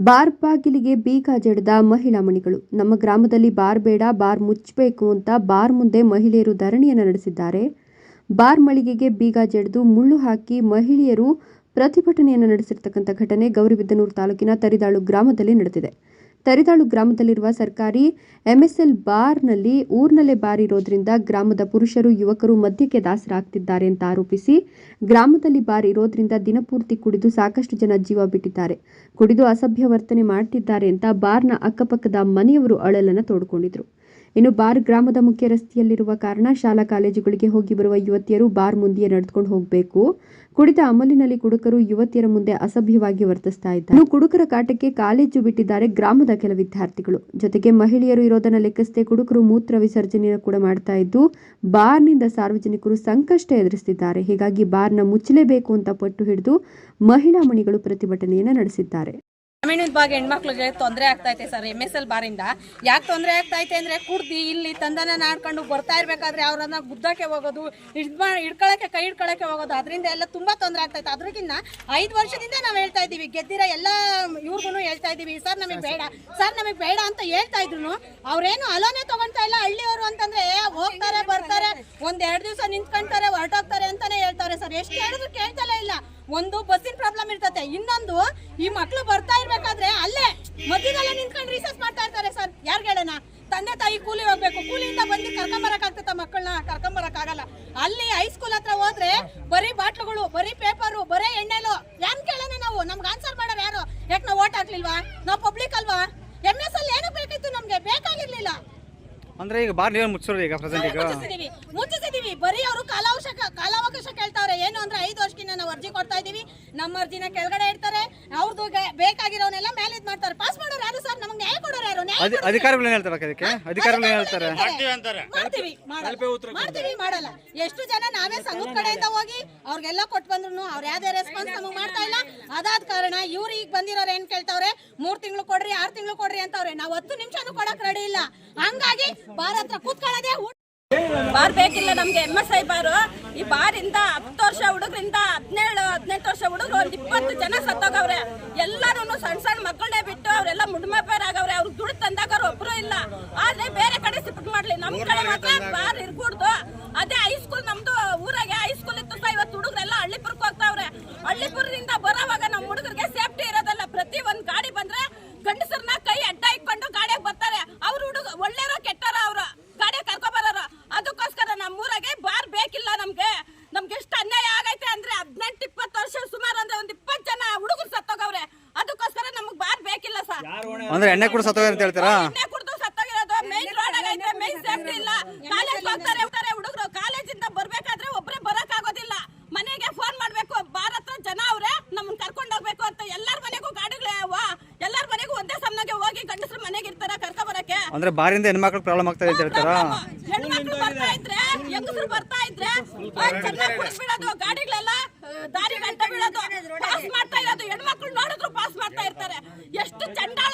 Bar ಬಾಗಿಲಿಗೆ ಬೀಗ ಜಡಿದ ಮಹಿಳಾ ಮಣಿಗಳು. ನಮ್ಮ ಗ್ರಾಮದಲ್ಲಿ ಬಾರ್ ಬೇಡ, ಬಾರ್ ಮುಚ್ಚಬೇಕು ಅಂತ ಬಾರ್ ಮುಂದೆ ಮಹಿಳೆಯರು ಧರಣಿಯನ್ನು ನಡೆಸಿದ್ದಾರೆ. ಬಾರ್ ಮಳಿಗೆಗೆ ಬೀಗ ಜಡಿದು ಮುಳ್ಳು ಹಾಕಿ ಮಹಿಳೆಯರು ಪ್ರತಿಭಟನೆಯನ್ನು ನಡೆಸಿರ್ತಕ್ಕಂಥ ಘಟನೆ ಗೌರಿಬಿದ್ದನೂರು ತಾಲೂಕಿನ ತರಿದಾಳು ಗ್ರಾಮದಲ್ಲಿ ನಡೆದಿದೆ. ತರಿದಾಳು ಗ್ರಾಮದಲ್ಲಿರುವ ಸರ್ಕಾರಿ ಎಂಎಸ್ಎಲ್ ಬಾರ್ನಲ್ಲಿ ಊರ್ನಲ್ಲೇ ಬಾರ್ ಇರೋದ್ರಿಂದ ಗ್ರಾಮದ ಪುರುಷರು, ಯುವಕರು ಮದ್ಯಕ್ಕೆ ದಾಸರಾಗ್ತಿದ್ದಾರೆ ಅಂತ ಆರೋಪಿಸಿ ಗ್ರಾಮದಲ್ಲಿ ಬಾರ್ ಇರೋದ್ರಿಂದ ದಿನಪೂರ್ತಿ ಕುಡಿದು ಸಾಕಷ್ಟು ಜನ ಜೀವ ಬಿಟ್ಟಿದ್ದಾರೆ. ಕುಡಿದು ಅಸಭ್ಯ ವರ್ತನೆ ಮಾಡ್ತಿದ್ದಾರೆ ಅಂತ ಬಾರ್ನ ಅಕ್ಕಪಕ್ಕದ ಮನೆಯವರು ಅಳಲನ್ನು ತೋಡ್ಕೊಂಡಿದ್ರು. ಇನ್ನು ಬಾರ್ ಗ್ರಾಮದ ಮುಖ್ಯ ರಸ್ತೆಯಲ್ಲಿರುವ ಕಾರಣ ಶಾಲಾ ಕಾಲೇಜುಗಳಿಗೆ ಹೋಗಿ ಬರುವ ಯುವತಿಯರು ಬಾರ್ ಮುಂದೆಯೇ ನಡೆದುಕೊಂಡು ಹೋಗಬೇಕು. ಕುಡಿದ ಅಮಲಿನಲ್ಲಿ ಕುಡುಕರು ಯುವತಿಯರ ಮುಂದೆ ಅಸಭ್ಯವಾಗಿ ವರ್ತಿಸ್ತಾ ಇದ್ದಾರೆ. ಕುಡುಕರ ಕಾಟಕ್ಕೆ ಕಾಲೇಜು ಬಿಟ್ಟಿದ್ದಾರೆ ಗ್ರಾಮದ ಕೆಲ ವಿದ್ಯಾರ್ಥಿಗಳು. ಜೊತೆಗೆ ಮಹಿಳೆಯರು ಇರೋದನ್ನ ಲೆಕ್ಕಿಸದೆ ಕುಡುಕರು ಮೂತ್ರ ವಿಸರ್ಜನೆಯನ್ನು ಕೂಡ ಮಾಡ್ತಾ ಇದ್ದು, ಬಾರ್ನಿಂದ ಸಾರ್ವಜನಿಕರು ಸಂಕಷ್ಟ ಎದುರಿಸುತ್ತಿದ್ದಾರೆ ಹೀಗಾಗಿ ಬಾರ್ನ ಮುಚ್ಚಲೇಬೇಕು ಅಂತ ಪಟ್ಟು ಹಿಡಿದು ಮಹಿಳಾ ಮಣಿಗಳು ಪ್ರತಿಭಟನೆಯನ್ನು ನಡೆಸಿದ್ದಾರೆ. ಗ್ರಾಮೀಣ ಭಾಗ ಹೆಣ್ಮಕ್ಳಿಗೆ ತೊಂದರೆ ಆಗ್ತೈತೆ ಸರ್ ಎಂ ಎಸ್ ಎಲ್ ಬಾರಿಂದ. ಯಾಕೆ ತೊಂದರೆ ಆಗ್ತೈತೆ ಅಂದ್ರೆ ಕುಡ್ದು ಇಲ್ಲಿ ತಂದನ ನಾಡ್ಕೊಂಡು ಬರ್ತಾ ಇರಬೇಕಾದ್ರೆ ಅವ್ರನ್ನ ಗುದ್ದಕ್ಕೆ ಹೋಗೋದು ಇಡ್ಕೊಳಕ್ಕೆ ಕೈ ಇಡ್ಕೊಳಕ್ಕೆ ಹೋಗೋದು, ಅದರಿಂದ ಎಲ್ಲ ತುಂಬಾ ತೊಂದರೆ ಆಗ್ತೈತೆ. ಅದ್ರಕ್ಕಿಂತ ಐದು ವರ್ಷದಿಂದ ನಾವು ಹೇಳ್ತಾ ಇದ್ದೀವಿ, ಗೆದ್ದಿರೋ ಎಲ್ಲ ಇವ್ರಿಗೂ ಹೇಳ್ತಾ ಇದ್ದೀವಿ ಸರ್ ನಮಗೆ ಬೇಡ, ಸರ್ ನಮಗೆ ಬೇಡ ಅಂತ ಹೇಳ್ತಾ ಇದ್ರು ಅವ್ರೇನು ಅಲೋನೆ ತೊಗೊಳ್ತಾ ಇಲ್ಲ, ಹಳ್ಳಿಯವರು ಅಂತಂದ್ರೆ ಹೋಗ್ತಾರೆ, ಬರ್ತಾರೆ ಒಂದ್ ಎರಡು ದಿವಸ ನಿಂತ್ಕೊಂತಾರೆ, ಹೊರಟೋಗ್ತಾರೆ ಅಂತಾನೆ ಹೇಳ್ತಾರೆ ಸರ್. ಎಷ್ಟು ಹೇಳಿದ್ರು ಕೇಳ್ತಲೇ ಇಲ್ಲ. ಒಂದು ಬಸ್ಸಿನ ಪ್ರಾಬ್ಲಮ್ ಇರ್ತತೆ, ಇನ್ನೊಂದು ಈ ಮಕ್ಳು ಬರ್ತಾ ಇರ್ಬೇಕಾದ್ರೆ ಅಲ್ಲೇ ಮಧ್ಯದಲ್ಲೇ ನಿಂತ್ಕೊಂಡು ರಿಸರ್ಚ್ ಮಾಡ್ತಾ ಇರ್ತಾರೆ ಸರ್ ಯಾರು ಹೇಳೋಣ ತಂದೆ ತಾಯಿ ಕೂಲಿ ಹೋಗ್ಬೇಕು. ಕೂಲಿಯಿಂದ ಬಂದು ಕರ್ಕೊಂಬರಕ್ ಆಗ್ತೈತ ಮಕ್ಕಳನ್ನ ಕರ್ಕೊಂಬರಕ್ ಆಗಲ್ಲ. ಅಲ್ಲಿ ಹೈಸ್ಕೂಲ್ ಹತ್ರ ಹೋದ್ರೆ ಬರೀ ಬಾಟ್ಲುಗಳು ಬರೀ ಪೇಪರು ಬರೀ ಎಣ್ಣೆಲು. ಯಾನ್ ಕೇಳೋಣ ನಾವು? ನಮ್ಗೆ ಆನ್ಸರ್ ಮಾಡೋರು ಯಾರು? ಯಾಕೆ ನಾವು ಓಟ್ ಹಾಕ್ಲಿಲ್ವಾ? ನಾವು ಪಬ್ಲಿಕ್ ಅಲ್ವಾ? ಎಂ ಎಸ್ ಅಲ್ಲಿ ಏನಕ್ಕೆ ಬೇಕಿತ್ತು ನಮ್ಗೆ. ಬೇಕಾಗಿರ್ಲಿಲ್ಲ. ಅಂದ್ರೆ ಈಗ ಬಾರ್ ನೀವೇ ಮುಚ್ಚೋರು ಈಗ ಪ್ರೆಸೆಂಟ್ ಈಗ? ಮುಚ್ಚಿಸಿದೀವಿ ಮುಚ್ಚಿಸಿದೀವಿ ಬರೀ ಅವರು ಕಾಲಾವಕಾಶ ಕಾಲಾವಕಾಶ ಕೇಳ್ತಾವ್ರೆ. ಏನು ಅಂದ್ರೆ ಐದು ವರ್ಷಕ್ಕಿಂತ ನಾವು ಅರ್ಜಿ ಕೊಡ್ತಾ ಇದೀವಿ ನಮ್ಮ ಅರ್ಜಿನ ಕೆಳಗಡೆ ಇಡ್ತಾರೆ. ಅವ್ರದ್ದು ಬೇಕಾಗಿರೋನೆಲ್ಲ ಮೇಲೆ ಇದ್ ಮಾಡ್ತಾರೆ. ಪಾಸ್ ಮಾಡೋರು ಯಾರು ಸರ್? ನಮ್ಗೆ ನ್ಯಾಯ ಕೊಡೋರು ಯಾರು? ನ್ಯಾಯ ಅಧಿ- ಅಧಿಕಾರಿಗಳು ಏನ್ ಹೇಳ್ತಾರೆ ಅದಕ್ಕೆ? ಅಧಿಕಾರಿಗಳು ಏನ್ ಹೇಳ್ತಾರೆ? ಮಾಡ್ತೀವಿ ಮಾಡಲ್ಲ. ಮಾಡ್ತೀವಿ. ಮಾಡಲ್ಲ. ಎಷ್ಟು ಜನ ನಾವೇ ಸಂಘದ ಕಡೆಯಿಂದ ಹೋಗಿ ಅವ್ರಿಗೆಲ್ಲ ಕೊಟ್ಟು ಬಂದ್ರು ಅವ್ರು ಯಾವ್ದೇ ರೆಸ್ಪಾನ್ಸ್ ನಮಗೆ ಮಾಡ್ತಾ ಇಲ್ಲ. ಅದಾದ ಕಾರಣ ಇವ್ರು ಈಗ ಬಂದಿರೋರು ಏನ್ ಕೇಳ್ತಾವ್ರೆ? ಮೂರ್ ತಿಂಗಳು ಕೊಡ್ರಿ ಆರ್ ತಿಂಗಳು ಕೊಡ್ರಿ ಅಂತವ್ರೆ. ನಾವ್ ಹತ್ತು ನಿಮಿಷನೂ ಕೊಡಕ್ ರೆಡಿ ಇಲ್ಲ. ಹಂಗಾಗಿ ಭಾರತ ಹತ್ರ ಕೂತ್ಕೊಳ್ಳೋದೇ ಊಟ. ಬಾರ್ ಬೇಕಿಲ್ಲ ನಮ್ಗೆ ಎಂ ಎಸ್ ಐ ಬಾರು. ಈ ಬಾರಿಂದ ಹತ್ತು ವರ್ಷ ಹುಡುಗರಿಂದ ಹದಿನೇಳು ಹದಿನೆಂಟು ವರ್ಷ ಹುಡುಗರು ಒಂದ್ ಇಪ್ಪತ್ತು ಜನ ಸತ್ತೋಗವ್ರೆ. ಎಲ್ಲಾರು ಸಣ್ಣ ಸಣ್ಣ ಮಕ್ಕಳನ್ನೇ ಬಿಟ್ಟು ಅವರೆಲ್ಲ ಮುಡ್ಮಪೇರಾಗವ್ರೆ ಅವ್ರು ದುಡ್ಡು ತಂದಾಗ ಒಬ್ರು ಇಲ್ಲ. ಆದ್ರೆ ಬೇರೆ ಕಡೆ ಶಿಫ್ಟ್ ಮಾಡ್ಲಿ. ನಮ್ ಕಡೆ ಮಾತ್ರ ಬಾರ್ ಇರ್ಕೂಡ್ದು ಅದೇ ಹೈಸ್ಕೂಲ್ ನಮ್ದು ಊರಾಗೆ ಹೈಸ್ಕೂಲ್ ಇತ್ತು ಇವತ್ತು ಹುಡುಗರೆಲ್ಲ ಹಳ್ಳಿಪುರಕ್ಕೆ ಹೋಗ್ತಾವ್ರೆ. ಹಳ್ಳಿಪುರದಿಂದ ಬರೋವಾಗ ನಮ್ಮ ಹುಡುಗರಿಗೆ ಸೇಫ್ಟಿ ಇರೋದಲ್ಲ ಪ್ರತಿ ಒಂದ್ ಗಾಡಿ ಬಂದ್ರೆ ಗಂಡಸರನ್ನ ಕೈ ಅಡ್ಡ ಇಟ್ಕೊಂಡು ಗಾಡಿಯಾಗ ಬರ್ತಾರೆ ಅವ್ರ ಹುಡುಗ ಒಳ್ಳೆಯರೋ ಕೆಟ್ಟರೋ ಅವ್ರು ಗಾಡಿ ಕರ್ಕೊ ಬರೋರು ಅದಕ್ಕೋಸ್ಕರ ನಮ್ಮೂರಾಗೆ ಬಾರ್ ಬೇಕಿಲ್ಲ ನಮ್ಗೆ ನಮ್ಗೆ ಎಷ್ಟು ಅನ್ಯಾಯ ಆಗೈತೆ ಅಂದ್ರೆ ಹದಿನೆಂಟು ಇಪ್ಪತ್ತು ವರ್ಷ ಸುಮಾರು ಅಂದ್ರೆ ಒಂದ್ ಇಪ್ಪತ್ತು ಜನ ಹುಡುಗರು ಸತ್ತೋಗವ್ರೆ ಅದಕ್ಕೋಸ್ಕರ ನಮಗ್ ಬಾರ್ ಬೇಕಿಲ್ಲ ಸರ್ ಅಂದ್ರೆ ಎಣ್ಣೆ ಕೂಡ ಸತ್ತೋಗ್ಯಾರ ಅಂತ ಹೇಳ್ತೀರಾ? ಎಣ್ಣೆ ಕುಡ್ದು ಸತ್ತೋಗಿರೋದು ಮೇನ್ ರೋಡ್ ಆಗೈತೆ ಮೇನ್ ಸೇಫ್ಟಿ ಇಲ್ಲ. ಕಾಲೇಜ್ ಹೋಗ್ತಾರೆ ಹೋಗ್ತಾರೆ ಹುಡುಗರು. ಕಾಲೇಜಿಂದ ಬರ್ಬೇಕಾದ್ರೆ ಒಬ್ರೇ ಬರಕ್ ಆಗೋದಿಲ್ಲ. ಮನೆಗೆ ಫೋನ್ ಮಾಡ್ಬೇಕು. ಭಾರತ ಜನ ಅವ್ರೆ ನಮ್ಮನ್ನ ಕರ್ಕೊಂಡು ಹೋಗ್ಬೇಕು ಅಂತ ಎಲ್ಲಾರ ಮನೆಗೂ ಗಾಡಿಗಳೇ ಅವ ಎಲ್ಲಾರ ಮನೆಗೂ ಒಂದೇ ಸಮನಾಗೆ ಹೋಗಿ ಗಂಡಸ್ರ ಮನೆಗೆ ಇರ್ತಾರ ಕರ್ಕೊ ಬರಕ್ಕೆ? ಅಂದ್ರೆ ಬಾರಿಂದ ಹೆಣ್ಮಕ್ಳು ಪ್ರಾಬ್ಲಮ್ ಆಗ್ತದೆ ಅಂತ ಹೇಳ್ತಾರಾ? ಹೆಣ್ಮಕ್ಳು ಬರ್ತಾ ಇದ್ರೆ ಹೆಂಗಸರು ಬರ್ತಾ ಇದ್ರೆ ಚೆನ್ನಾಗಿ ಕುಡಿಸ್ಬಿಡೋದು ಗಾಡಿಗಳೆಲ್ಲ ದಾರಿ ಗಂಟೆ ಬೀಳೋದು ಪಾಸ್ ಮಾಡ್ತಾ ಇರೋದು. ಹೆಣ್ಮಕ್ಳು ನೋಡಿದ್ರು ಪಾಸ್ ಮಾಡ್ತಾ ಇರ್ತಾರೆ. ಎಷ್ಟು ಚಂಡಾಳ